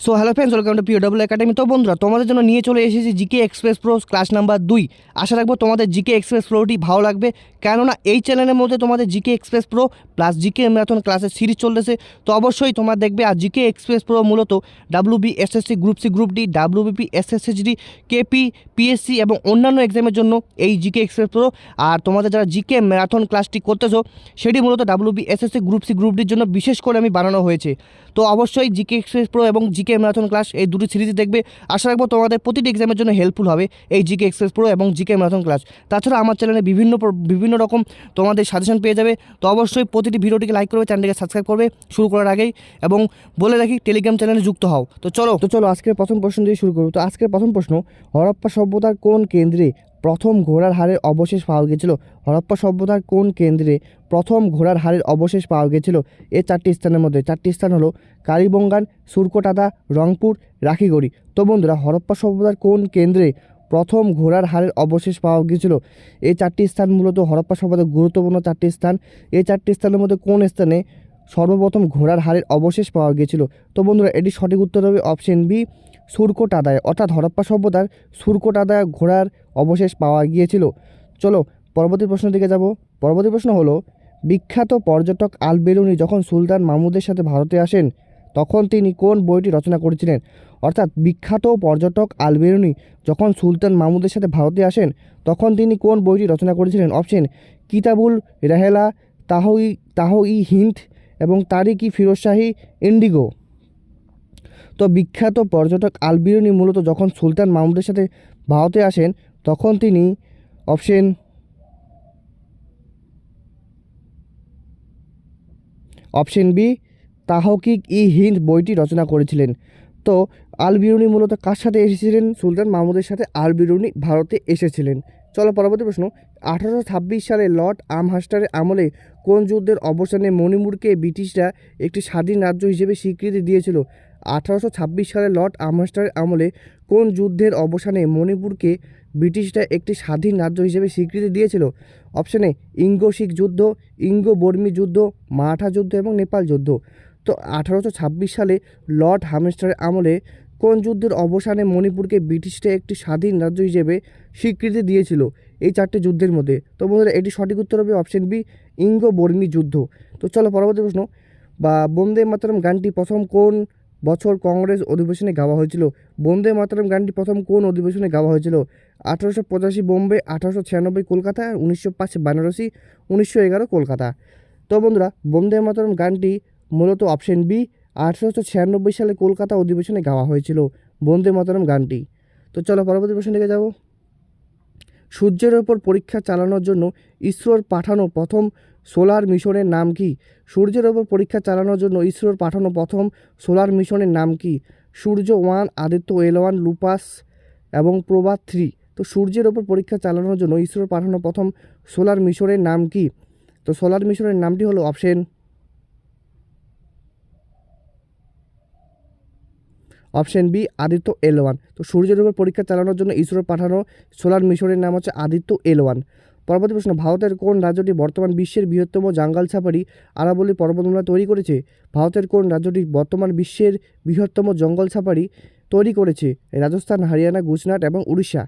So hello friends welcome to PO double academy তো বন্ধুরা, তোমাদের জন্য নিয়ে চলে এসেছি GK express pro class number দুই। আশা রাখব তোমাদের জিকে এক্সপ্রেস প্রোটি ভালো লাগবে। কেননা এই চ্যানেলের মধ্যে তোমাদের GK express pro plus GK marathon ক্লাসের সিরিজ চলতেছে। তো অবশ্যই তোমার দেখবে আর জিকে এক্সপ্রেস প্রো মূলত W B S SSC group C group D W BP SSSD KP PSC এবং অন্যান্য এক্সামের জন্য এই জিকে এক্সপ্রেস প্রো আর তোমাদের যারা জিকে ম্যারাথন ক্লাসটি করতেছো, সেটি মূলত W B SSC group C group ডির জন্য বিশেষ করে আমি বানানো হয়েছে। তো অবশ্যই জিকে এক্সপ্রেস প্রো এবং জিকে ম্যারাথন ক্লাস এই দুটি সিরিজ দেখবে। আশা রাখব তোমাদের প্রতিটি এক্সামের জন্য হেল্পফুল হবে এই জিকে এক্সপ্রেস প্রো এবং জিকে ম্যারাথন ক্লাস তাছাড়া আমার চ্যানেলে বিভিন্ন বিভিন্ন রকম তোমাদের সাজেশন পেয়ে যাবে। তো অবশ্যই প্রতিটি ভিডিওটিকে লাইক করবে চ্যানেলটিকে সাবস্ক্রাইব করবে, শুরু করার আগেই। এবং বলে রাখি টেলিগ্রাম চ্যানেলে যুক্ত হও। তো চলো তো চলো আজকের প্রথম প্রশ্ন দিয়ে শুরু করব তো আজকের প্রথম প্রশ্ন, হরপ্পা সভ্যতার কোন কেন্দ্রে প্রথম ঘোড়ার হাড়ের অবশেষ পাওয়া গেছিল হরপ্পা সভ্যতার কোন কেন্দ্রে প্রথম ঘোড়ার হাড়ের অবশেষ পাওয়া গেছিল এই চারটি স্থানের মধ্যে। চারটি স্থান হলো কালীবঙ্গান, সুরকোটাদা, রংপুর, রাখিগড়ি। তো বন্ধুরা, হরপ্পা সভ্যতার কোন কেন্দ্রে প্রথম ঘোড়ার হাড়ের অবশেষ পাওয়া গিয়েছিল? এই চারটি স্থান মূলত হরপ্পা সভ্যতার গুরুত্বপূর্ণ চারটি স্থান। এই চারটি স্থানের মধ্যে কোন স্থানে সর্বপ্রথম ঘোড়ার হাড়ের অবশেষ পাওয়া গিয়েছিল? তো বন্ধুরা, এটি সঠিক উত্তর হবে অপশন বি সুরকোট আদায়। অর্থাৎ হরপ্পা সভ্যতার সুরকোট আদায় ঘোড়ার অবশেষ পাওয়া গিয়েছিল। চলো, পরবর্তী প্রশ্নের দিকে যাব। পরবর্তী প্রশ্ন হলো, বিখ্যাত পর্যটক আল বেরুনি যখন সুলতান মাহমুদের সাথে ভারতে আসেন, তখন তিনি কোন বইটি রচনা করেছিলেন? অর্থাৎ বিখ্যাত পর্যটক আল বেরুনি যখন সুলতান মাহমুদের সাথে ভারতে আসেন, তখন তিনি কোন বইটি রচনা করেছিলেন? অপশন, কিতাবুল রেহেলা, তাহই তাহ ই হিন্দ এবং তারিক ই ফিরোজ শাহী, ইন্ডিগো। তো বিখ্যাত পর্যটক আলবিরুনি মূলত যখন সুলতান মাহমুদের সাথে ভারতে আসেন, তখন তিনি option option B, Tahqiq e Hind বইটি রচনা করেছিলেন। তো আল বিরুনি মূলত কার সাথে এসেছিলেন? সুলতান মাহমুদের সাথে আল বিরুনি ভারতে এসেছিলেন। চলো পরবর্তী প্রশ্ন, আঠারোশো ছাব্বিশ সালে লর্ড আমহাস্টারের আমলে কোন যুদ্ধের অবসানে মণিপুরকে ব্রিটিশরা একটি স্বাধীন রাজ্য হিসেবে স্বীকৃতি দিয়েছিল? আঠারোশো ছাব্বিশ সালে লর্ড আমহাস্টারের আমলে কোন যুদ্ধের অবসানে মণিপুরকে ব্রিটিশরা একটি স্বাধীন রাজ্য হিসেবে স্বীকৃতি দিয়েছিল? অপশানে, ইঙ্গো শিখ যুদ্ধ, ইঙ্গো বর্মী যুদ্ধ, মারাঠা যুদ্ধ এবং নেপাল যুদ্ধ। তো আঠারোশো ছাব্বিশ সালে লর্ড হামস্টারের আমলে কোন যুদ্ধের অবসানে মণিপুরকে ব্রিটিশরা একটি স্বাধীন রাজ্য হিসেবে স্বীকৃতি দিয়েছিল? এই চারটি যুদ্ধের মধ্যে। তো বন্ধুরা, এটি সঠিক উত্তর হবে অপশন বি, ইঙ্গো বর্মী যুদ্ধ। তো চলো পরবর্তী প্রশ্ন। বা বন্দে মাতরম গানটি প্রথম কোন বছর কংগ্রেস অধিবেশনে গাওয়া হয়েছিল। বন্দে মাতারাম গানটি প্রথম কোন অধিবেশনে গাওয়া হয়েছিল? আঠারোশো পঁচাশি বোম্বে, আঠারোশো ছিয়ানব্বই কলকাতা আর উনিশশো পাঁচ বানারসি, উনিশশো এগারো কলকাতা। তো বন্ধুরা, বন্দে মাতারাম গানটি মূলত অপশন বি, আঠারোশো ছিয়ানব্বই সালে কলকাতা অধিবেশনে গাওয়া হয়েছিল বন্দে মাতারাম গানটি। তো চলো পরবর্তী প্রশ্ন দিকে যাব। সূর্যের ওপর পরীক্ষা চালানোর জন্য ইসরোর পাঠানো প্রথম সোলার মিশনের নাম কি? সূর্যের ওপর পরীক্ষা চালানোর জন্য ইসরোর পাঠানো প্রথম সোলার মিশনের নাম কি? Surya one, Aditya L one Lupus এবং প্রভাত থ্রি। তো সূর্যের ওপর পরীক্ষা চালানোর জন্য ইসরোর পাঠানো প্রথম সোলার মিশনের নাম কি? তো সোলার মিশনের নামটি হলো option option B, Aditya L তো সূর্যের উপর পরীক্ষা চালানোর জন্য ইসরোর পাঠানো সোলার মিশনের নাম হচ্ছে আদিত্য এল পরবর্তী প্রশ্ন, ভারতের কোন রাজ্যটি বর্তমান বিশ্বের বৃহত্তম জাঙ্গাল ছাপারি আরাবলী পর্বতমালা তৈরি করেছে? ভারতের কোন রাজ্যটি বর্তমান বিশ্বের বৃহত্তম জঙ্গল ছাপারি তৈরি করেছে? রাজস্থান, হরিয়ানা, গুজরাট এবং উড়িষ্যা।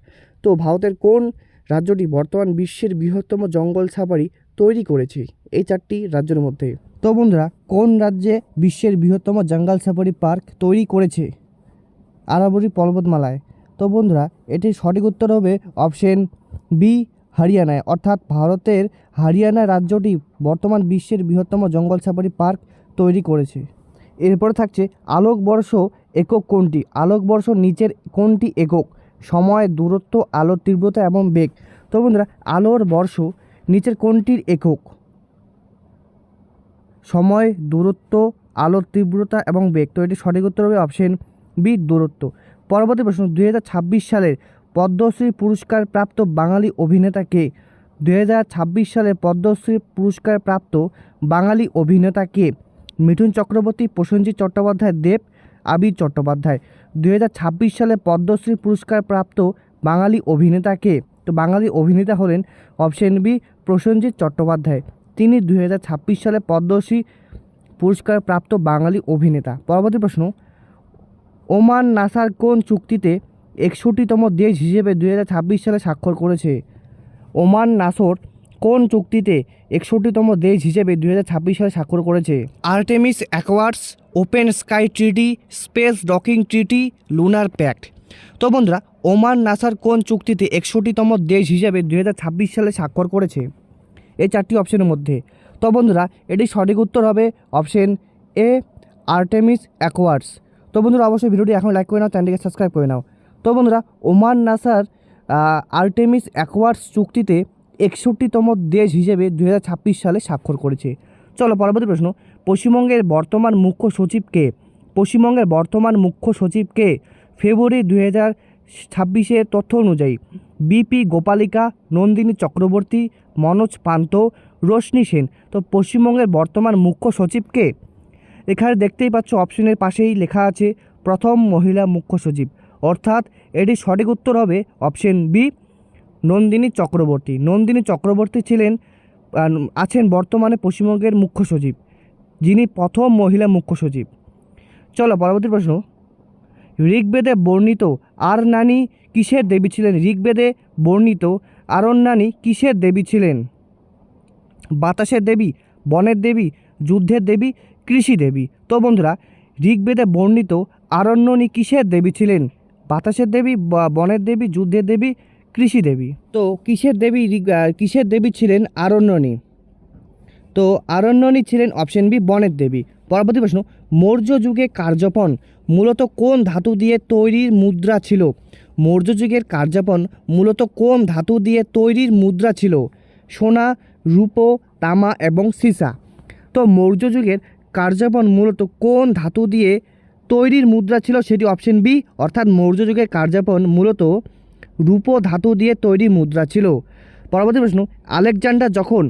তো ভারতের কোন রাজ্যটি বর্তমান বিশ্বের বৃহত্তম জঙ্গল ছাপারি তৈরি করেছে? এই চারটি রাজ্যের মধ্যে। তো বন্ধুরা, কোন রাজ্যে বিশ্বের বৃহত্তম জঙ্গল সাফারি পার্ক তৈরি করেছে? আরাবরী পর্বতমালায়। তো বন্ধুরা, এটির সঠিক উত্তর হবে অপশন বি, হরিয়ানায়। অর্থাৎ ভারতের হরিয়ানা রাজ্যটি বর্তমান বিশ্বের বৃহত্তম জঙ্গল সাফারি পার্ক তৈরি করেছে। এরপরে থাকছে আলোকবর্ষ একক কোনটি? আলোকবর্ষ নিচের কোনটি একক? সময়, দূরত্ব, আলোর তীব্রতা এবং বেগ। তো বন্ধুরা, আলোর বর্ষ নিচের কোনটির একক? সময়, দূরত্ব, আলোর তীব্রতা এবং বেগ। তো এটি সঠিক উত্তর হবে অপশন বি দূরত্ব। পরবর্তী প্রশ্ন দু হাজার ছাব্বিশ সালের পদ্মশ্রী পুরস্কার প্রাপ্ত বাঙালি অভিনেতা কে? দুই সালের পদ্মশ্রী পুরস্কার প্রাপ্ত বাঙালি অভিনেতা কে? মিঠুন চক্রবর্তী, প্রসেনজিৎ চট্টোপাধ্যায়, দেব আবির চট্টোপাধ্যায়। দুই হাজার ছাব্বিশ সালে পদ্মশ্রী পুরস্কার প্রাপ্ত বাঙালি অভিনেতা কে? তো বাঙালি অভিনেতা হলেন অপশন বি, প্রসেনজিৎ চট্টোপাধ্যায়। তিনি দুই হাজার ছাব্বিশ সালে পদ্মশ্রী পুরস্কার প্রাপ্ত বাঙালি অভিনেতা। পরবর্তী প্রশ্ন ওমান নাসার কোন চুক্তিতে একষট্টিতম দেশ হিসেবে দুই হাজার ছাব্বিশ সালে স্বাক্ষর করেছে? ওমান নাসর কোন চুক্তিতে একষট্টিতম দেশ হিসেবে দুই হাজার ছাব্বিশ সালে স্বাক্ষর করেছে? Artemis Accords, open sky treaty, space docking treaty, lunar pact. তো বন্ধুরা, ওমান নাসার কোন চুক্তিতে একষট্টিতম দেশ হিসেবে দুই হাজার ছাব্বিশ সালে স্বাক্ষর করেছে? এই চারটি অপশনের মধ্যে। তো বন্ধুরা এটি সঠিক উত্তর হবে অপশন এ, আর্টেমিস অ্যাকোয়ার্ডস। তো বন্ধুরা, অবশ্যই ভিডিওটি এখন লাইক করে নাও চ্যানেলটিকে সাবস্ক্রাইব করে নাও। তো বন্ধুরা, ওমান নাসার আর্টেমিস অ্যাকোয়ার্ডস চুক্তিতে একষট্টিতম দেশ হিসেবে দু হাজার ছাব্বিশ সালে স্বাক্ষর করেছে। চলো পরবর্তী প্রশ্ন, পশ্চিমবঙ্গের বর্তমান মুখ্য সচিবকে পশ্চিমবঙ্গের বর্তমান মুখ্য সচিবকে ফেব্রুয়ারি দু হাজার ছাব্বিশের তথ্য অনুযায়ী বিপি গোপালিকা, নন্দিনী চক্রবর্তী, মনোজ পান্ত রোশনি সেন। তো পশ্চিমবঙ্গের বর্তমান মুখ্য সচিবকে এখানে দেখতেই পাচ্ছ অপশনের পাশেই লেখা আছে, প্রথম মহিলা মুখ্য সচিব। অর্থাৎ এটি সঠিক উত্তর হবে অপশন বি, নন্দিনী চক্রবর্তী। নন্দিনী চক্রবর্তী ছিলেন আছেন বর্তমানে পশ্চিমবঙ্গের মুখ্য সচিব, যিনি প্রথম মহিলা মুখ্য সচিব। চলো পরবর্তী প্রশ্ন। ঋগ্বেদে বর্ণিত আর নানী কিসের দেবী ছিলেন? ঋগ্বেদে বর্ণিত আরণ নানী কিসের দেবী ছিলেন? বাতাসের দেবী, বনের দেবী, যুদ্ধের দেবী কৃষি দেবী। তো বন্ধুরা, ঋগ্বেদে বর্ণিত আরণ্যনী কিসের দেবী ছিলেন? বাতাসের দেবী বা বনের দেবী, যুদ্ধের দেবী, কৃষি দেবী। তো কিসের দেবী কিসের দেবী ছিলেন আরণ্যনী তো আরণ্যনী ছিলেন অপশন বি বনের দেবী। পরবর্তী প্রশ্ন, মৌর্য যুগে কার্যপন মূলত কোন ধাতু দিয়ে তৈরির মুদ্রা ছিল? মৌর্য যুগের কার্যাপন মূলত কোন ধাতু দিয়ে তৈরির মুদ্রা ছিল? সোনা, রূপো, তামা এবং সীসা। তো মৌর্য যুগের কার্যাপন মূলত কোন ধাতু দিয়ে তৈরির মুদ্রা ছিল সেটি অপশন বি অর্থাৎ মৌর্য যুগের কার্যাপন মূলত রূপো ধাতু দিয়ে তৈরি মুদ্রা ছিল। পরবর্তী প্রশ্ন, আলেকজান্ডার যখন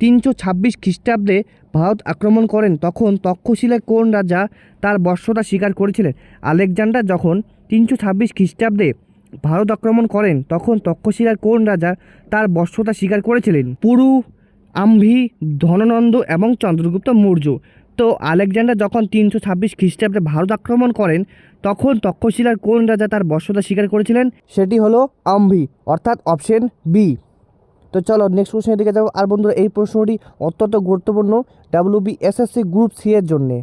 তিনশো ছাব্বিশ খ্রিস্টাব্দে ভারত আক্রমণ করেন, তখন তক্ষশিলায় কোন রাজা তার বর্ষতা স্বীকার করেছিলেন? আলেকজান্ডার যখন তিনশো ছাব্বিশ খ্রিস্টাব্দে ভারত আক্রমণ করেন, তখন তক্ষশিলার কোন রাজা তার বর্ষতা স্বীকার করেছিলেন? পুরু, আম্ভি, ধননন্দ এবং চন্দ্রগুপ্ত মৌর্য। তো আলেকজান্ডার যখন তিনশো ছাব্বিশ খ্রিস্টাব্দে ভারত আক্রমণ করেন, তখন তক্ষশিলার কোন রাজা তার বর্ষতা স্বীকার করেছিলেন? সেটি হলো আম্ভি অর্থাৎ অপশন বি তো চলো নেক্সট প্রশ্নের দিকে যাব। আর বন্ধুরা, এই প্রশ্নটি অত্যন্ত গুরুত্বপূর্ণ W B SSC group C এর জন্যে।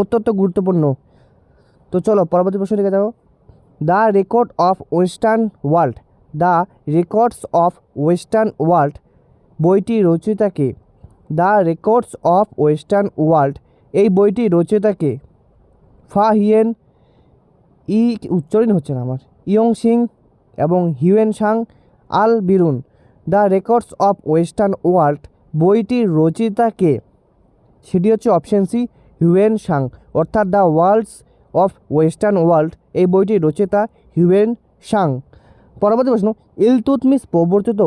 অত্যন্ত গুরুত্বপূর্ণ। তো চলো পরবর্তী প্রশ্নের দিকে যাব। The record of western world the records of western world বইটি রচয়িতাকে the records of western world এই বইটি রচয়িতাকে ফা হিয়েন ই উচ্চারণ হচ্ছে না আমার। ইয়ং সিং এবং Hiuen Tsang Al Biruni, the records of western world. বইটির রচয়িতাকে, সেটি হচ্ছে অপশন সি, হিউয়েন সাং অর্থাৎ the worlds of western world. এই বইটির রচয়িতা হিউয়েন সাং পরবর্তী প্রশ্ন ইলতুতমিস প্রবর্তিত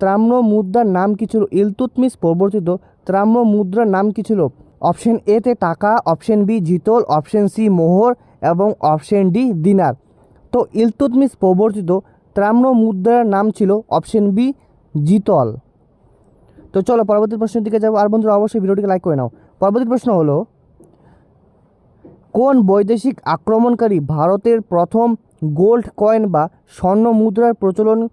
ত্রাম্র মুদ্রার নাম কী ছিল? ইলতুতমিস প্রবর্তিত ত্রাম্র মুদ্রার নাম কী ছিল? অপশন এতে টাকা, অপশন বি জিতল, অপশন সি মোহর এবং অপশন ডি দিনার। তো ইলতুতমিস প্রবর্তিত ত্রাম্র মুদ্রার নাম ছিল অপশন বি জিতল। তো চলো পরবর্তী প্রশ্নের দিকে যাব। আর বন্ধুরা, অবশ্যই ভিডিওটিকে লাইক করে নাও। পরবর্তী প্রশ্ন হলো, কোন বৈদেশিক আক্রমণকারী ভারতের প্রথম গোল্ড কয়েন বা স্বর্ণ মুদ্রার প্রচলন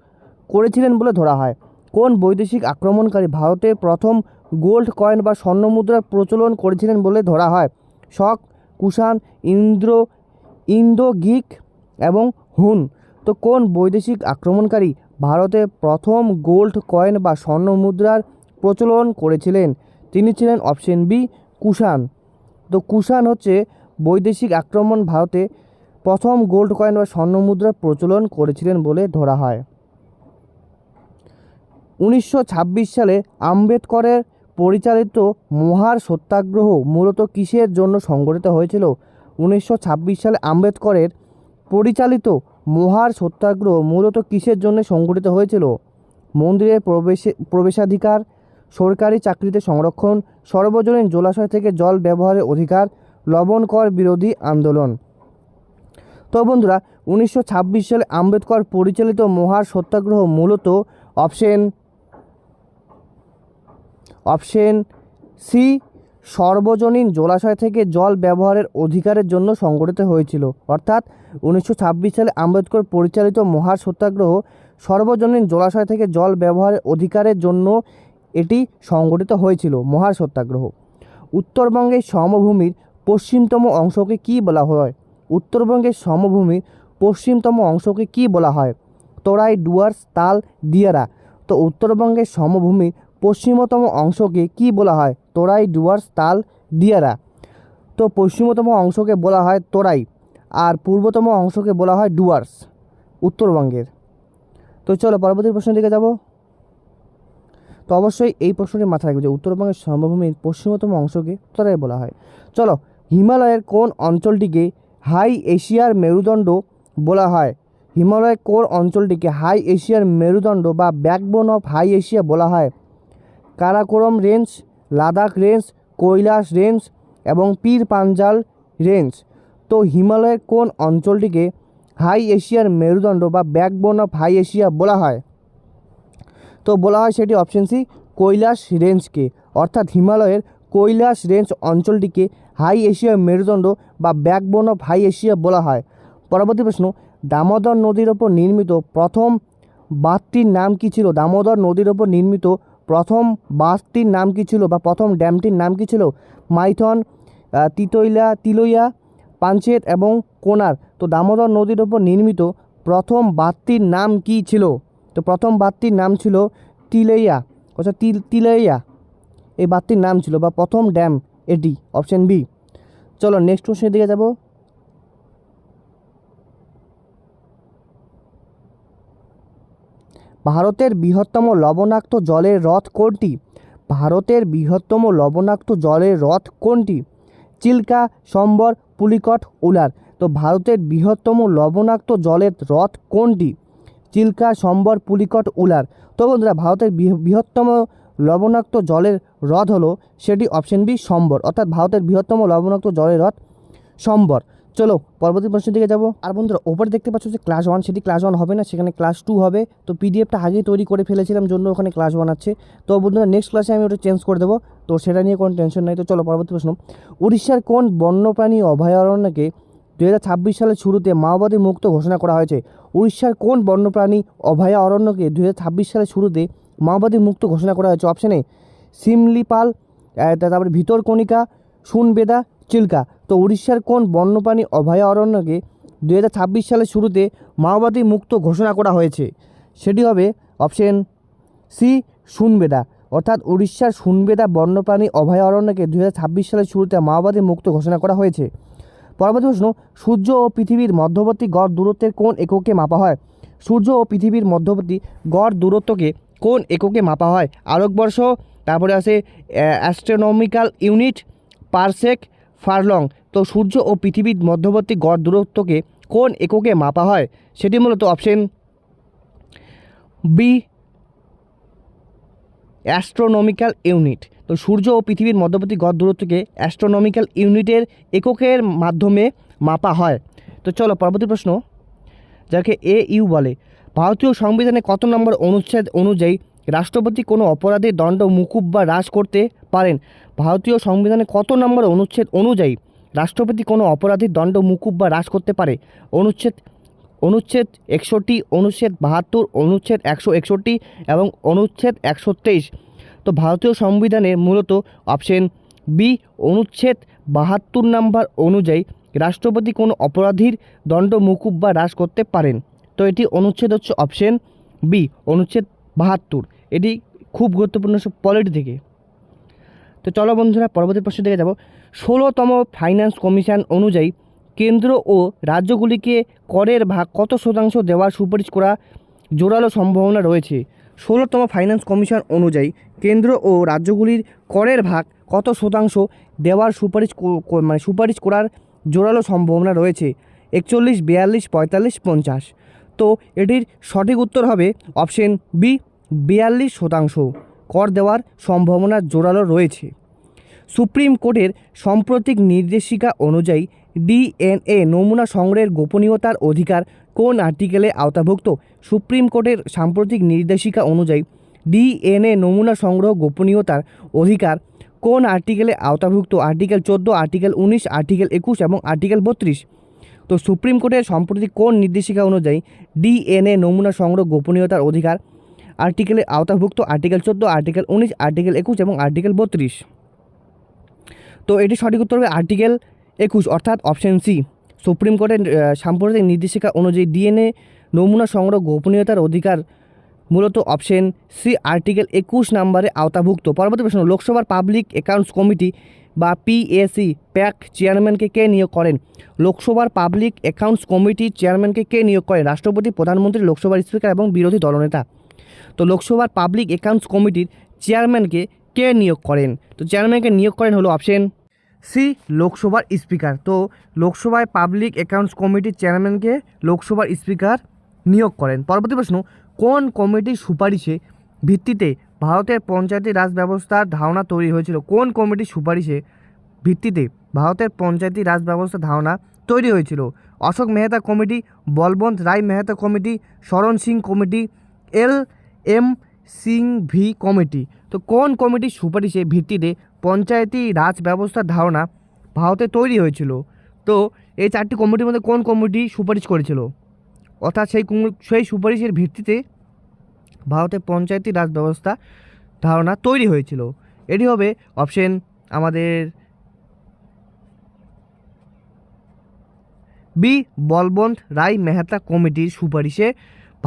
করেছিলেন বলে ধরা হয়? কোন বৈদেশিক আক্রমণকারী ভারতের প্রথম গোল্ড কয়েন বা স্বর্ণ মুদ্রার প্রচলন করেছিলেন বলে ধরা হয়। শক, কুষাণ, ইন্দ্র ইন্দো গিক এবং হুন। তো কোন বৈদেশিক আক্রমণকারী ভারতে প্রথম গোল্ড কয়েন বা স্বর্ণ মুদ্রার প্রচলন করেছিলেন? তিনি ছিলেন অপশন বি, কুষাণ। তো কুষাণ হচ্ছে বৈদেশিক আক্রমণ ভারতে প্রথম গোল্ড কয়েন বা স্বর্ণ মুদ্রার প্রচলন করেছিলেন বলে ধরা হয়। উনিশশো ছাব্বিশ সালে আম্বেদকরের পরিচালিত মহার সত্যাগ্রহ মূলত কিসের জন্য সংগঠিত হয়েছিল? উনিশশো ছাব্বিশ সালে আম্বেদকরের পরিচালিত মহার সত্যাগ্রহ মূলত কিসের জন্য সংগঠিত হয়েছিল? মন্দিরের প্রবেশে, প্রবেশাধিকার, সরকারি চাকরিতে সংরক্ষণ, সর্বজনীন জলাশয় থেকে জল ব্যবহারের অধিকার, লবণ কর বিরোধী আন্দোলন। তো বন্ধুরা, উনিশশো ছাব্বিশ সালে আম্বেদকর পরিচালিত মহার সত্যাগ্রহ মূলত অপশন অপশন সি, সর্বজনীন জলাশয় থেকে জল ব্যবহারের অধিকারের জন্য সংগঠিত হয়েছিল। অর্থাৎ উনিশশো ছাব্বিশ সালে আম্বেদকর পরিচালিত মহা সত্যাগ্রহ সর্বজনীন জলাশয় থেকে জল ব্যবহারের অধিকারের জন্য এটি সংগঠিত হয়েছিল, মহার সত্যাগ্রহ। উত্তরবঙ্গের সমভূমির পশ্চিমতম অংশকে কী বলা হয়? উত্তরবঙ্গের সমভূমির পশ্চিমতম অংশকে কী বলা হয়? তোরাই ডুয়ার্স, তাল, দিয়ারা। তো উত্তরবঙ্গের সমভূমির পশ্চিমতম অংশকে কী বলা হয়? তোরাই ডুয়ার্স তাল দিয়ারা। তো পশ্চিমতম অংশকে বলা হয় তোরাই, আর পূর্বতম অংশকে বলা হয় ডুয়ার্স, উত্তরবঙ্গের। তো চলো পরবর্তী প্রশ্নের দিকে যাব। তো অবশ্যই এই প্রশ্নটি মাথায় রাখবে যে উত্তরবঙ্গের সমভূমির পশ্চিমতম অংশকে তোরাই বলা হয়। চলো, হিমালয়ের কোন অঞ্চলটিকে হাই এশিয়ার মেরুদণ্ড বলা হয়? হিমালয়ের কোন অঞ্চলটিকে হাই এশিয়ার মেরুদণ্ড বা ব্যাকবোন অফ হাই এশিয়া বলা হয়? Karakoram range, Ladakh range, Kailash range এবং পীর পাঞ্জাল রেঞ্জ। তো হিমালয়ের কোন অঞ্চলটিকে হাই এশিয়ার মেরুদণ্ড বা ব্যাকবোন অফ হাই এশিয়া বলা হয়? তো বলা হয় সেটি অপশন সি, কৈলাস রেঞ্জকে। অর্থাৎ হিমালয়ের কৈলাস রেঞ্জ অঞ্চলটিকে হাই এশিয়ার মেরুদণ্ড বা ব্যাকবোন অফ হাই এশিয়া বলা হয়। পরবর্তী প্রশ্ন, দামোদর নদীর ওপর নির্মিত প্রথম বাঁধটির নাম কী ছিল? দামোদর নদীর ওপর নির্মিত প্রথম বাঁধটির নাম কী ছিল বা প্রথম ড্যামটির নাম কী ছিল? মাইথন তিতৈলা তিলইয়া পাঞ্চেত এবং কোনার। তো দামোদর নদীর ওপর নির্মিত প্রথম বাঁধটির নাম কী ছিল? তো প্রথম বাঁধটির নাম ছিল তিলইয়া। অর্থাৎ তিল, তিলইয়া। এই বাঁধটির নাম ছিল বা প্রথম ড্যাম এটি, অপশন বি। চলো নেক্সট কোশ্চেনের দিকে যাব। ভারতের বৃহত্তম লবণাক্ত জলের হ্রদ কোনটি? ভারতের বৃহত্তম লবণাক্ত জলের হ্রদ কোনটি? চিল্কা, সম্বর, পুলিকট, উলার। তো ভারতের বৃহত্তম লবণাক্ত জলের হ্রদ কোনটি? চিল্কা, সম্বর, পুলিকট, উলার। তো বন্ধুরা, ভারতের বৃহত্তম লবণাক্ত জলের হ্রদ হলো সেটি অপশন বি সম্বর। অর্থাৎ ভারতের বৃহত্তম লবণাক্ত জলের হ্রদ সম্বর। চলো পরবর্তী প্রশ্নের দিকে যাব। আর বন্ধুরা, ওপরে দেখতে পাচ্ছ যে ক্লাস ওয়ান সেটি ক্লাস ওয়ান হবে না, সেখানে ক্লাস টু হবে। তো পিডিএফটা আগেই তৈরি করে ফেলেছিলাম, জন্য ওখানে ক্লাস ওয়ান আছে। তো বন্ধুরা নেক্সট ক্লাসে আমি ওটা চেঞ্জ করে দেবো। তো সেটা নিয়ে কোনো টেনশন নাই। তো চলো পরবর্তী প্রশ্ন। উড়িষ্যার কোন বন্যপ্রাণী অভয়ারণ্যকে দু হাজার ছাব্বিশ সালের শুরুতে মাওবাদী মুক্ত ঘোষণা করা হয়েছে? উড়িষ্যার কোন বন্যপ্রাণী অভয়ারণ্যকে দু হাজার ছাব্বিশ সালের শুরুতে মাওবাদী মুক্ত ঘোষণা করা হয়েছে? অপশানে সিমলিপাল তারপরে ভিতরকণিকা, সুনবেদা, চিল্কা। তো উড়িষ্যার কোন বন্যপ্রাণী অভয়ারণ্যকে দু হাজার ছাব্বিশ সালের শুরুতে মাওবাদী মুক্ত ঘোষণা করা হয়েছে? সেটি হবে অপশন সি, সুনবেদা। অর্থাৎ উড়িষ্যার সুনবেদা বন্যপ্রাণী অভয়ারণ্যকে দু হাজার ছাব্বিশ সালের শুরুতে মাওবাদী মুক্ত ঘোষণা করা হয়েছে। পরবর্তী প্রশ্ন, সূর্য ও পৃথিবীর মধ্যবর্তী গড় দূরত্বের কোন এককে মাপা হয়? সূর্য ও পৃথিবীর মধ্যবর্তী গড় দূরত্বকে কোন এককে মাপা হয়? আলোকবর্ষ, তারপরে আছে অ্যাস্ট্রোনমিক্যাল ইউনিট, পারসেক ফারলং, তো সূর্য ও পৃথিবীর মধ্যবর্তী গড় দূরত্বকে কোন এককে মাপা হয়? সেটি মূলত অপশন বি অ্যাস্ট্রোনমিক্যাল ইউনিট তো সূর্য ও পৃথিবীর মধ্যবর্তী গড় দূরত্বকে অ্যাস্ট্রোনমিক্যাল ইউনিটের এককের মাধ্যমে মাপা হয়। তো চলো পরবর্তী প্রশ্ন, যাকে এ ইউ বলে, ভারতীয় সংবিধানে কত নম্বর অনুচ্ছেদ অনুযায়ী রাষ্ট্রপতি কোনো অপরাধের দণ্ড, মুকুব বা হ্রাস করতে পারেন। ভারতীয় সংবিধানে কত নম্বর অনুচ্ছেদ অনুযায়ী রাষ্ট্রপতি কোনো অপরাধীর দণ্ড, মুকুব বা হ্রাস করতে পারে? অনুচ্ছেদ অনুচ্ছেদ একষট্টি, অনুচ্ছেদ বাহাত্তর, অনুচ্ছেদ একশো একষট্টি এবং অনুচ্ছেদ একশো তেইশ। তো ভারতীয় সংবিধানে মূলত অপশন বি, অনুচ্ছেদ বাহাত্তর নাম্বার অনুযায়ী রাষ্ট্রপতি কোনো অপরাধীর দণ্ড, মুকুব বা হ্রাস করতে পারেন। তো এটি অনুচ্ছেদ হচ্ছে অপশন বি, অনুচ্ছেদ বাহাত্তর। এটি খুব গুরুত্বপূর্ণ পলিটি থেকে। তো চলো বন্ধুরা, পরবর্তী প্রশ্ন দিকে যাব। ষোলোতম ফাইন্যান্স কমিশন অনুযায়ী কেন্দ্র ও রাজ্যগুলিকে করের ভাগ কত শতাংশ দেওয়ার সুপারিশ করা জোরালো সম্ভাবনা রয়েছে? ষোলোতম ফাইন্যান্স কমিশন অনুযায়ী কেন্দ্র ও রাজ্যগুলির করের ভাগ কত শতাংশ দেওয়ার সুপারিশ মানে সুপারিশ করার জোরালো সম্ভাবনা রয়েছে? একচল্লিশ, বিয়াল্লিশ, পঁয়তাল্লিশ, পঞ্চাশ। তো এটির সঠিক উত্তর হবে অপশন বি বিয়াল্লিশ শতাংশ কর দেওয়ার সম্ভাবনা জোরালো রয়েছে। সুপ্রিম কোর্টের সাম্প্রতিক নির্দেশিকা অনুযায়ী ডিএনএ নমুনা সংগ্রহের গোপনীয়তার অধিকার কোন আর্টিকেলে আওতাভুক্ত? সুপ্রিম কোর্টের সাম্প্রতিক নির্দেশিকা অনুযায়ী ডিএনএ নমুনা সংগ্রহ গোপনীয়তার অধিকার কোন আর্টিকেলে আওতাভুক্ত? আর্টিকেল চোদ্দ, আর্টিকেল উনিশ, আর্টিকেল একুশ এবং আর্টিকেল বত্রিশ। তো সুপ্রিম কোর্টের সম্প্রতি কোন নির্দেশিকা অনুযায়ী ডিএনএ নমুনা সংগ্রহ গোপনীয়তার অধিকার আর্টিকেলে আওতাভুক্ত আর্টিকেল চোদ্দ, আর্টিকেল উনিশ, আর্টিকেল একুশ এবং আর্টিকেল বত্রিশ। তো এটি সঠিক উত্তর হবে আর্টিকেল একুশ, অর্থাৎ অপশন সি। সুপ্রিম কোর্টের সাম্প্রতিক নির্দেশিকা অনুযায়ী ডিএনএ নমুনা সংগ্রহ গোপনীয়তার অধিকার মূলত অপশন সি, আর্টিকেল একুশ নম্বরে আওতাভুক্ত। পরবর্তী প্রশ্ন, লোকসভার পাবলিক অ্যাকাউন্টস কমিটি বা পিএসি প্যাক চেয়ারম্যানকে কে নিয়োগ করেন? লোকসভার পাবলিক অ্যাকাউন্টস কমিটির চেয়ারম্যানকে কে নিয়োগ করেন? রাষ্ট্রপতি, প্রধানমন্ত্রী, লোকসভার স্পিকার এবং বিরোধী দলনেতা। তো লোকসভার পাবলিক অ্যাকাউন্টস কমিটির চেয়ারম্যানকে কে নিয়োগ করেন? তো চেয়ারম্যানকে নিয়োগ করেন হলো অপশন সি লোকসভার স্পিকার তো লোকসভায় পাবলিক অ্যাকাউন্টস কমিটির চেয়ারম্যানকে লোকসভার স্পিকার নিয়োগ করেন। পরবর্তী প্রশ্ন, কোন কমিটির সুপারিশে ভিত্তিতে ভারতের পঞ্চায়েতি রাজ ব্যবস্থার ধারণা তৈরি হয়েছিল? কোন কমিটির সুপারিশে ভিত্তিতে ভারতের পঞ্চায়েতি রাজ ব্যবস্থার ধারণা তৈরি হয়েছিল? Ashok Mehta committee, Balwant Rai Mehta committee, Sharan Singh committee, L M Singhvi committee. তো কোন কমিটির সুপারিশে ভিত্তিতে পঞ্চায়েতি রাজ ব্যবস্থার ধারণা ভারতে তৈরি হয়েছিল? তো এই চারটি কমিটির মধ্যে কোন কমিটি সুপারিশ করেছিল? অর্থাৎ সেই সেই সুপারিশের ভিত্তিতে ভারতের পঞ্চায়েতি রাজ ব্যবস্থা ধারণা তৈরি হয়েছিল। এটি হবে অপশন আমাদের বি, বলবন্ত রায় মেহতা কমিটির সুপারিশে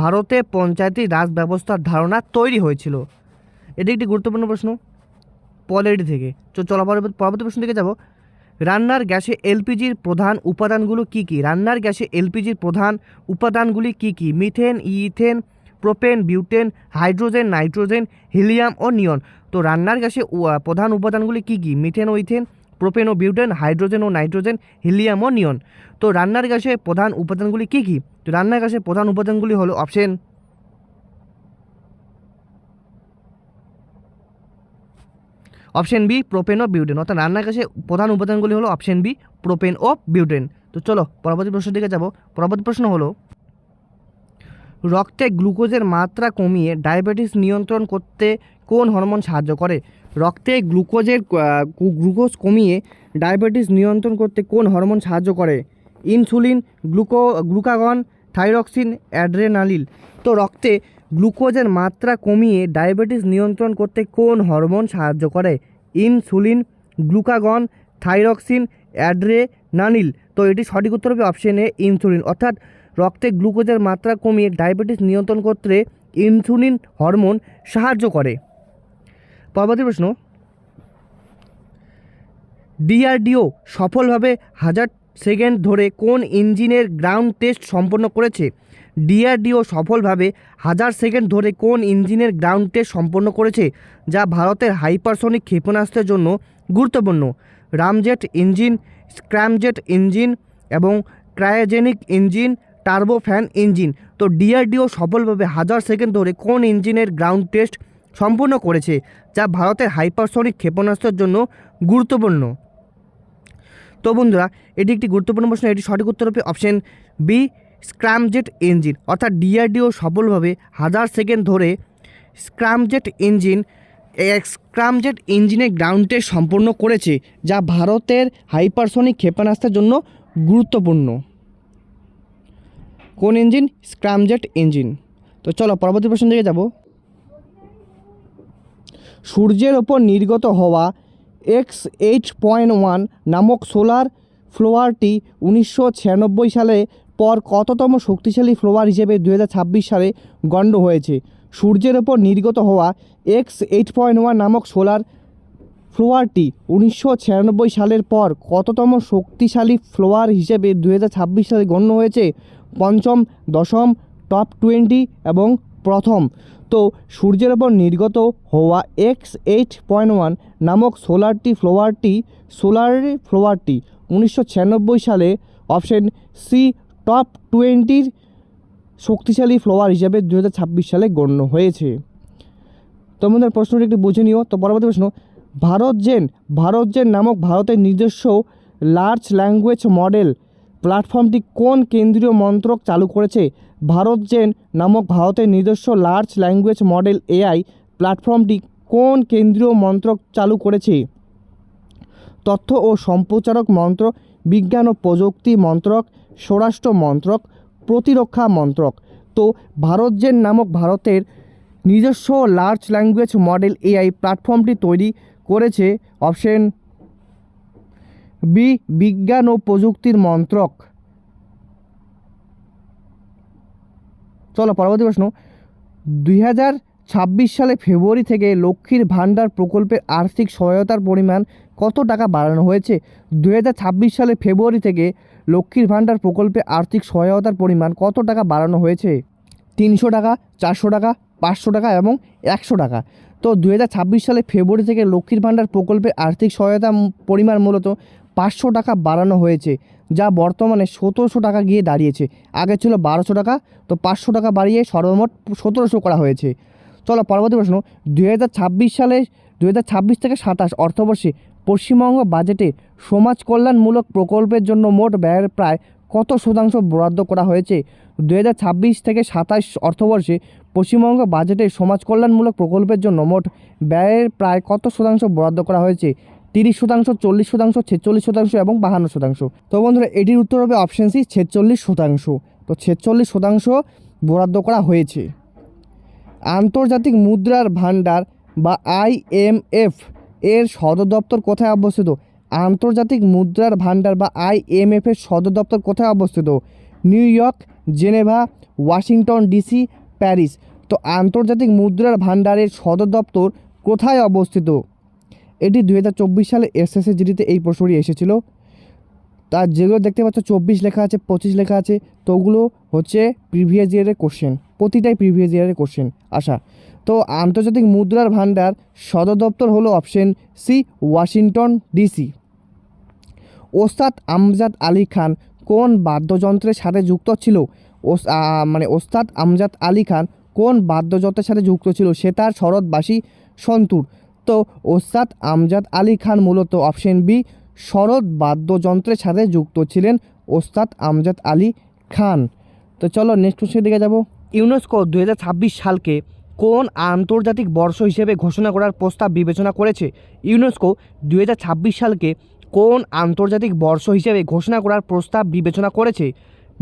ভারতে পঞ্চায়েতি রাজ ব্যবস্থার ধারণা তৈরি হয়েছিল। এটি একটি গুরুত্বপূর্ণ প্রশ্ন পলিটি থেকে। তো চলো পরবর্তী প্রশ্ন দিকে যাব। রান্নার গ্যাসে এলপিজির প্রধান উপাদানগুলো কি কি? রান্নার গ্যাসে এলপিজির প্রধান উপাদানগুলি কি কি? Methane, ethane, propane, butane, hydrogen, nitrogen, helium ও নিয়ন। তো রান্নার গ্যাসে প্রধান উপাদানগুলি কি কি? মিথেন ও ইথেন প্রোপেন ও বিউটেন, হাইড্রোজেন ও নাইট্রোজেন, হিলিয়াম ও নিয়ন। তো রান্নার গ্যাসে প্রধান উপাদানগুলি কি কি? তো রান্নার গ্যাসের প্রধান উপাদানগুলি হলো অপশন অপশন বি, প্রোপেন ও বিউটেন। অর্থাৎ রান্নার কাছে প্রধান উপাদানগুলি হলো অপশন বি, প্রোপেন ও বিউটেন। তো চলো পরবর্তী প্রশ্ন দিকে যাব। পরবর্তী প্রশ্ন হলো, রক্তে গ্লুকোজের মাত্রা কমিয়ে ডায়াবেটিস নিয়ন্ত্রণ করতে কোন হরমোন সাহায্য করে? রক্তে গ্লুকোজের গ্লুকোজ কমিয়ে ডায়াবেটিস নিয়ন্ত্রণ করতে কোন হরমোন সাহায্য করে? Insulin, gluco, glucagon, thyroxine adrenaline তো রক্তে গ্লুকোজের মাত্রা কমিয়ে ডায়াবেটিস নিয়ন্ত্রণ করতে কোন হরমোন সাহায্য করে? ইনসুলিন, গ্লুকাগন, থাইরক্সিন অ্যাড্রেনালিল তো এটি সঠিক উত্তর হবে অপশন ইনসুলিন। অর্থাৎ রক্তে গ্লুকোজের মাত্রা কমিয়ে ডায়াবেটিস নিয়ন্ত্রণ করতে ইনসুলিন হরমোন সাহায্য করে। পরবর্তী প্রশ্ন ডিআরডিও সফলভাবে হাজার সেকেন্ড ধরে কোন ইঞ্জিনের গ্রাউন্ড টেস্ট সম্পন্ন করেছে? ডিআরডিও সফলভাবে হাজার সেকেন্ড ধরে কোন ইঞ্জিনের গ্রাউন্ড টেস্ট সম্পন্ন করেছে? যা ভারতের হাইপারসনিক ক্ষেপণাস্ত্রের জন্য গুরুত্বপূর্ণ। রামজেট ইঞ্জিন, স্ক্র্যামজেট ইঞ্জিন এবং ক্রায়োজেনিক ইঞ্জিন, টার্বোফ্যান ইঞ্জিন। তো ডিআরডিও সফলভাবে হাজার সেকেন্ড ধরে কোন ইঞ্জিনের গ্রাউন্ড টেস্ট সম্পূর্ণ করেছে, যা ভারতের হাইপারসনিক ক্ষেপণাস্ত্রের জন্য গুরুত্বপূর্ণ। তো বন্ধুরা, এটি একটি গুরুত্বপূর্ণ প্রশ্ন, এটি সঠিক উত্তর হবে অপশন বি স্ক্রামজেট ইঞ্জিন। অর্থাৎ ডিআরডিও সফলভাবে হাজার সেকেন্ড ধরে স্ক্রামজেট ইঞ্জিন স্ক্রামজেট ইঞ্জিনের গ্রাউন্ডে সম্পূর্ণ করেছে, যা ভারতের হাইপারসনিক ক্ষেপণাস্ত্রের জন্য গুরুত্বপূর্ণ। কোন ইঞ্জিন? স্ক্রামজেট ইঞ্জিন। তো চলো পরবর্তী প্রশ্ন দিকে যাব। সূর্যের ওপর নির্গত হওয়া এক্স এইট পয়েন্ট ওয়ান নামক সোলার ফ্লোয়ারটি উনিশশো ছিয়ানব্বই সালে পর কততম শক্তিশালী ফ্লোয়ার হিসেবে দু হাজার ছাব্বিশ সালে গণ্য হয়েছে। সূর্যের ওপর নির্গত হওয়া এক্স এইট পয়েন্ট ওয়ান নামক সোলার ফ্লোয়ারটি উনিশশো ছিয়ানব্বই সালের পর কততম শক্তিশালী ফ্লোয়ার হিসেবে দু হাজার ছাব্বিশ সালে গণ্য হয়েছে? পঞ্চম, দশম, টপ টোয়েন্টি এবং প্রথম। তো সূর্যের ওপর নির্গত হওয়া এক্স এইট পয়েন্ট ওয়ান নামক সোলারটি ফ্লোয়ারটি সোলার ফ্লোয়ারটি উনিশশো ছিয়ানব্বই সালে অপশন সি টপ টোয়েন্টির শক্তিশালী ফ্লোয়ার হিসাবে দু হাজার ছাব্বিশ সালে গণ্য হয়েছে। তোমাদের প্রশ্নটি একটু বুঝে নিও। তো পরবর্তী প্রশ্ন, ভারত জেন ভারত জেন নামক ভারতের নিজস্ব লার্জ ল্যাঙ্গুয়েজ মডেল প্ল্যাটফর্মটি কোন কেন্দ্রীয় মন্ত্রক চালু করেছে? ভারত জেন নামক ভারতের নিজস্ব লার্জ ল্যাঙ্গুয়েজ মডেল এআই প্ল্যাটফর্মটি কোন কেন্দ্রীয় মন্ত্রক চালু করেছে? তথ্য ও সম্প্রচারক মন্ত্রক বিজ্ঞান ও প্রযুক্তি মন্ত্রক, স্বরাষ্ট্র মন্ত্রক, প্রতিরক্ষা মন্ত্রক। তো ভারত জেন নামক ভারতের নিজস্ব লার্জ ল্যাঙ্গুয়েজ মডেল এআই প্ল্যাটফর্মটি তৈরি করেছে অপশন বি বিজ্ঞান ও প্রযুক্তির মন্ত্রক। চলো, পরবর্তী প্রশ্ন। দুই হাজার ছাব্বিশ সালে ফেব্রুয়ারি থেকে লক্ষ্মীর ভাণ্ডার প্রকল্পের আর্থিক সহায়তার পরিমাণ কত টাকা বাড়ানো হয়েছে? দুই হাজার ছাব্বিশ সালে ফেব্রুয়ারি থেকে লক্ষ্মীর ভাণ্ডার প্রকল্পে আর্থিক সহায়তার পরিমাণ কত টাকা বাড়ানো হয়েছে? তিনশো টাকা, চারশো টাকা, পাঁচশো টাকা এবং একশো টাকা। তো দু হাজার ছাব্বিশ সালে ফেব্রুয়ারি থেকে লক্ষ্মীর ভাণ্ডার প্রকল্পে আর্থিক সহায়তা পরিমাণ মূলত পাঁচশো টাকা বাড়ানো হয়েছে। যা বর্তমানে সতেরোশো টাকা গিয়ে দাঁড়িয়েছে। আগে ছিল বারোশো টাকা, তো পাঁচশো টাকা বাড়িয়ে সর্বমোট সতেরোশো করা হয়েছে। চলো পরবর্তী প্রশ্ন দু হাজার ছাব্বিশ সালে দু হাজার ছাব্বিশ থেকে সাতাশ অর্থবর্ষে পশ্চিমবঙ্গ বাজেটে সমাজ কল্যাণমূলক প্রকল্পের জন্য মোট ব্যয়ের প্রায় কত শতাংশ বরাদ্দ করা হয়েছে? দু হাজার ছাব্বিশ থেকে সাতাশ অর্থবর্ষে পশ্চিমবঙ্গ বাজেটে সমাজ কল্যাণমূলক প্রকল্পের জন্য মোট ব্যয়ের প্রায় কত শতাংশ বরাদ্দ করা হয়েছে? তিরিশ শতাংশ, চল্লিশ শতাংশ, ছেচল্লিশ শতাংশ এবং বাহান্ন শতাংশ। তো বন্ধুরা, এটির উত্তর হবে অপশন সি ছেচল্লিশ শতাংশ। তো ছেচল্লিশ শতাংশ বরাদ্দ করা হয়েছে। আন্তর্জাতিক মুদ্রার ভান্ডার বা আইএমএফ এর সদর দপ্তর কোথায় অবস্থিত? আন্তর্জাতিক মুদ্রার ভান্ডার বা আইএমএফ এর সদর দপ্তর কোথায় অবস্থিত? New York, Geneva, Washington DC, Paris. তো আন্তর্জাতিক মুদ্রার ভান্ডারের সদর দপ্তর কোথায় অবস্থিত? এটি দু হাজার চব্বিশ সালে এসএসএ জিডিতে এই প্রশ্নটি এসেছিল। তার যেগুলো দেখতে পাচ্ছ, চব্বিশ লেখা আছে, পঁচিশ লেখা আছে, তো ওগুলো হচ্ছে প্রিভিয়াস ইয়ারের কোশ্চেন প্রতিটাই প্রিভিয়াস ইয়ারের কোশ্চেন আসা তো আন্তর্জাতিক মুদ্রার ভান্ডার সদর দপ্তর হলো অপশন সি ওয়াশিংটন ডিসি ওস্তাদ আমজাদ আলী খান কোন বাদ্যযন্ত্রের সাথে যুক্ত ছিল? ওস- মানে ওস্তাদ আমজাদ আলী খান কোন বাদ্যযন্ত্রের সাথে যুক্ত ছিল? সে তার শরৎবাসী সন্তুর। তো ওস্তাদ আমজাদ আলী খান মূলত অপশন বি, শরৎ বাদ্যযন্ত্রের সাথে যুক্ত ছিলেন ওস্তাদ আমজাদ আলী খান। তো চলো নেক্সট কোশ্চেন দিকে যাব। ইউনেস্কো দু হাজার ছাব্বিশ সালকে কোন আন্তর্জাতিক বর্ষ হিসেবে ঘোষণা করার প্রস্তাব বিবেচনা করেছে? ইউনেস্কো দু হাজার ছাব্বিশ সালকে কোন আন্তর্জাতিক বর্ষ হিসেবে ঘোষণা করার প্রস্তাব বিবেচনা করেছে?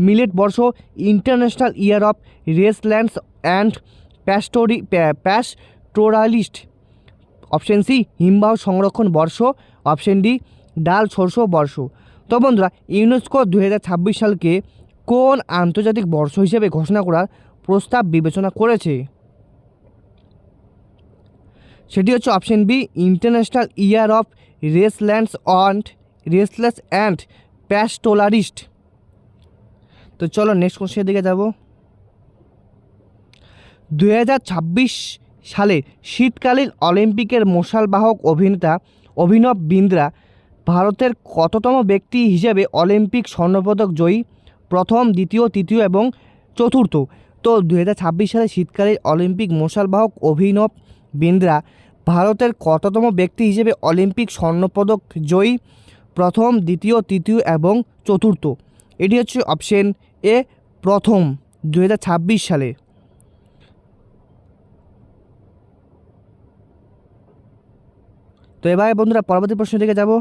মিলেট বর্ষ, international year of rangelands and pastoral pastoralists option C, হিমবাহ সংরক্ষণ বর্ষ। অপশন ডি, ডাল শস্য বর্ষ। তো বন্ধুরা, ইউনেস্কো দু হাজার ছাব্বিশ সালকে কোন আন্তর্জাতিক বর্ষ হিসেবে ঘোষণা করার প্রস্তাব বিবেচনা করেছে? সেটি হচ্ছে option B, international year of rangelands and restless and pastoralists. তো চলো নেক্সট কোশ্চেন দিকে যাব? দু হাজার ছাব্বিশ সালে শীতকালীন অলিম্পিকের মশালবাহক অভিনেতা অভিনব বিন্দ্রা ভারতের কততম ব্যক্তি হিসেবে অলিম্পিক স্বর্ণপদক জয়ী, প্রথম, দ্বিতীয়, তৃতীয় এবং চতুর্থ। তো দু হাজার ছাব্বিশ সালে শীতকালীন অলিম্পিক মশালবাহক অভিনব বিন্দ্রা ভারতের কততম ব্যক্তি হিসেবে অলিম্পিক স্বর্ণপদক জয়ী, প্রথম, দ্বিতীয়, তৃতীয় এবং চতুর্থ? এটি হচ্ছে অপশন এ প্রথম দু হাজার ছাব্বিশ সালে। এবার বন্ধুরা পরবর্তী প্রশ্ন দিকে যাব।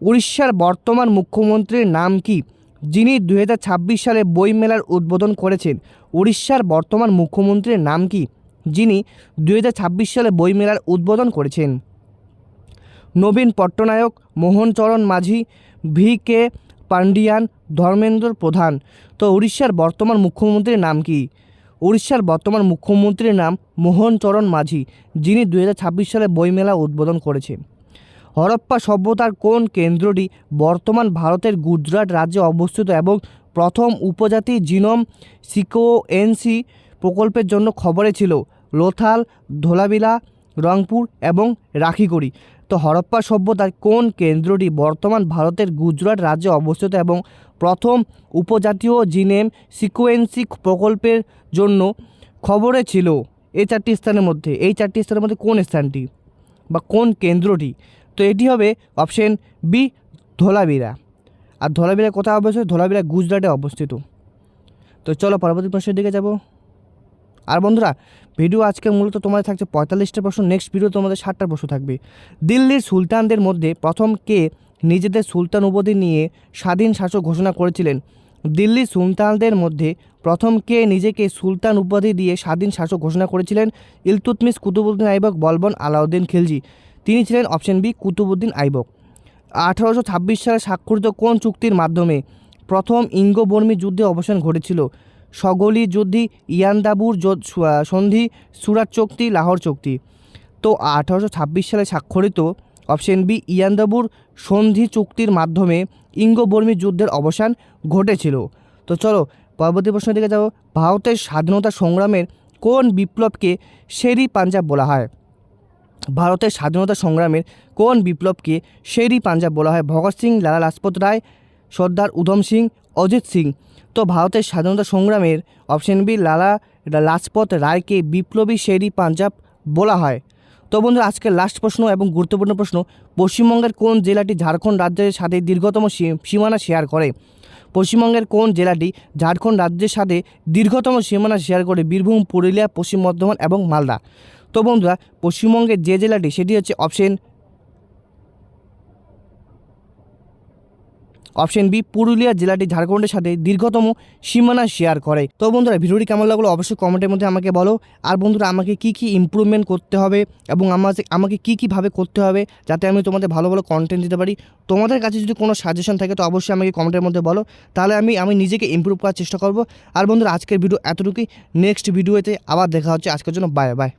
উড়িষ্যার বর্তমান মুখ্যমন্ত্রীর নাম কি? যিনি দুই হাজার ছাব্বিশ সালে বইমেলার উদ্বোধন করেছেন, উড়িষ্যার বর্তমান মুখ্যমন্ত্রীর নাম কি? যিনি দু হাজার ছাব্বিশ সালে বইমেলার উদ্বোধন করেছেন। নবীন পট্টনায়ক মোহনচরণ মাঝি, ভি কে পান্ডিয়ান, ধর্মেন্দ্র প্রধান। তো উড়িষ্যার বর্তমান মুখ্যমন্ত্রীর নাম কি? উড়িষ্যার বর্তমান মুখ্যমন্ত্রীর নাম মোহন চরণ মাঝি, যিনি দুই হাজার ছাব্বিশ সালে বইমেলা উদ্বোধন করেছেন। হরপ্পা সভ্যতার কোন কেন্দ্রটি বর্তমান ভারতের গুজরাট রাজ্যে অবস্থিত এবং প্রথম উপজাতি জিনোম সিকোএনসি প্রকল্পের জন্য খবরে ছিল লোথাল, ধোলাবিলা, রংপুর এবং রাখিগড়ি তো হরপ্পা সভ্যতার কোন কেন্দ্রটি বর্তমান ভারতের গুজরাট রাজ্যে অবস্থিত এবং প্রথম উপজাতীয় জিনেম সিকোয়েন্সি প্রকল্পের জন্য খবরে ছিল এই চারটি স্থানের মধ্যে। এই চারটি স্থানের মধ্যে কোন স্থানটি বা কোন কেন্দ্রটি? তো এটি হবে অপশন বি, ধোলাবিরা। আর ধোলাবিরা কোথায় অবস্থিত? ধোলাবিরা গুজরাটে অবস্থিত। তো চলো পরবর্তী প্রশ্নের দিকে যাব। আর বন্ধুরা, ভিডিও আজকে মূলত তোমাদের থাকছে পঁয়তাল্লিশটা প্রশ্ন নেক্সট ভিডিও তোমাদের ষাটটা প্রশ্ন থাকবে। দিল্লির সুলতানদের মধ্যে প্রথম কে নিজেদের সুলতান উপাধি নিয়ে স্বাধীন শাসক ঘোষণা করেছিলেন। দিল্লি সুলতানদের মধ্যে প্রথম কে নিজেকে সুলতান উপাধি দিয়ে স্বাধীন শাসক ঘোষণা করেছিলেন ইলতুতমিস কুতুবুদ্দিন আইবক বলবন আলাউদ্দিন খিলজি। তিনি ছিলেন অপশন বি কুতুবুদ্দিন আইবক। আঠারোশো ছাব্বিশ সালে স্বাক্ষরিত কোন চুক্তির মাধ্যমে প্রথম ইঙ্গবর্মী যুদ্ধে অবসান ঘটেছিল? সগলি যুদ্ধি, ইয়ান্দাবুর সন্ধি, সুরাট চুক্তি, লাহোর চুক্তি। তো আঠারোশো ছাব্বিশ সালে স্বাক্ষরিত অপশন বি, ইয়ান্দাবুর সন্ধি চুক্তির মাধ্যমে ইঙ্গবর্মী যুদ্ধের অবসান ঘটেছিল। তো চলো, পরবর্তী প্রশ্নের দিকে যাব। ভারতের স্বাধীনতা সংগ্রামের কোন বিপ্লবকে শেরি পাঞ্জাব বলা হয়? ভারতের স্বাধীনতা সংগ্রামের কোন বিপ্লবকে শেরি পাঞ্জাব বলা হয়? ভগৎ সিং, লালা লাজপত রায়, সর্দার উধম সিং, অজিত সিং। তো ভারতের স্বাধীনতা সংগ্রামের অপশন বি, লালা লাজপত রায়কে বিপ্লবী শেরি পাঞ্জাব বলা হয়। তো বন্ধুরা আজকে লাস্ট প্রশ্ন এবং গুরুত্বপূর্ণ প্রশ্ন, পশ্চিমবঙ্গের কোন জেলাটি ঝাড়খণ্ড রাজ্যের সাথে দীর্ঘতম সীমানা শেয়ার করে? পশ্চিমবঙ্গের কোন জেলাটি ঝাড়খণ্ড রাজ্যের সাথে দীর্ঘতম সীমানা শেয়ার করে? বীরভূম, পুরুলিয়া, পশ্চিম বর্ধমান এবং মালদা। তো বন্ধুরা, পশ্চিমবঙ্গের যে জেলাটি, সেটি হচ্ছে অপশন অপশন বি, পুরুলিয়া জেলাটি ঝাড়খণ্ডের সাথে দীর্ঘতম সীমানা শেয়ার করে। তো বন্ধুরা, ভিডিওটি কেমন লাগল অবশ্যই কমেন্টের মধ্যে আমাকে বলো। আর বন্ধুরা, আমাকে কি কি ইমপ্রুভমেন্ট করতে হবে এবং আমাকে আমাকে কী কীভাবে করতে হবে যাতে আমি তোমাদের ভালো ভালো কন্টেন্ট দিতে পারি? তোমাদের কাছে যদি কোনো সাজেশন থাকে, তো অবশ্যই আমাকে কমেন্টের মধ্যে বলো। তাহলে আমি আমি নিজেকে ইমপ্রুভ করার চেষ্টা করব। আর বন্ধুরা, আজকের ভিডিও এতটুকুই। নেক্সট ভিডিওতে আবার দেখা হচ্ছে। আজকের জন্য বাই বাই